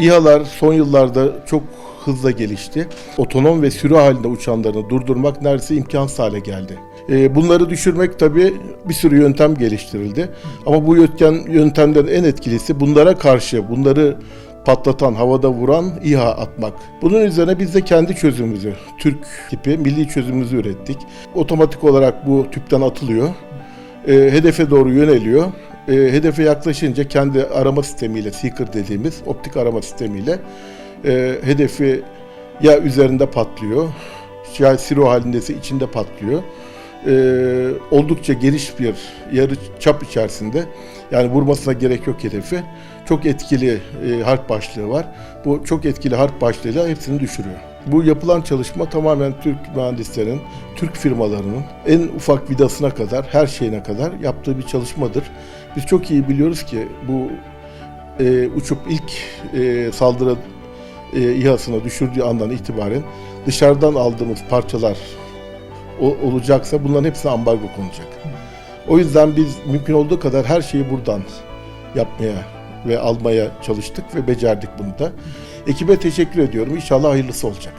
İHA'lar son yıllarda çok hızla gelişti. Otonom ve sürü halinde uçanlarını durdurmak neredeyse imkansız hale geldi. Ee, Bunları düşürmek tabii bir sürü yöntem geliştirildi. Ama bu yöntem, yöntemlerin en etkilisi bunlara karşı, bunları patlatan, havada vuran İHA atmak. Bunun üzerine biz de kendi çözümümüzü, Türk tipi milli çözümümüzü ürettik. Otomatik olarak bu tüpten atılıyor. E, hedefe doğru yöneliyor. E, hedefe yaklaşınca kendi arama sistemiyle, seeker dediğimiz optik arama sistemiyle e, hedefi ya üzerinde patlıyor, ya siro halindeyse içinde patlıyor. E, oldukça geniş bir yarı çap içerisinde yani vurmasına gerek yok hedefi. Çok etkili e, harp başlığı var. Bu çok etkili harp başlığıyla hepsini düşürüyor. Bu yapılan çalışma tamamen Türk mühendislerin, Türk firmalarının en ufak vidasına kadar, her şeyine kadar yaptığı bir çalışmadır. Biz çok iyi biliyoruz ki bu e, uçup ilk e, saldırı e, İHA'sına düşürdüğü andan itibaren dışarıdan aldığımız parçalar o- olacaksa bunların hepsine ambargo konacak. O yüzden biz mümkün olduğu kadar her şeyi buradan yapmaya ve almaya çalıştık ve becerdik bunu da. Ekibe teşekkür ediyorum. İnşallah hayırlısı olacak.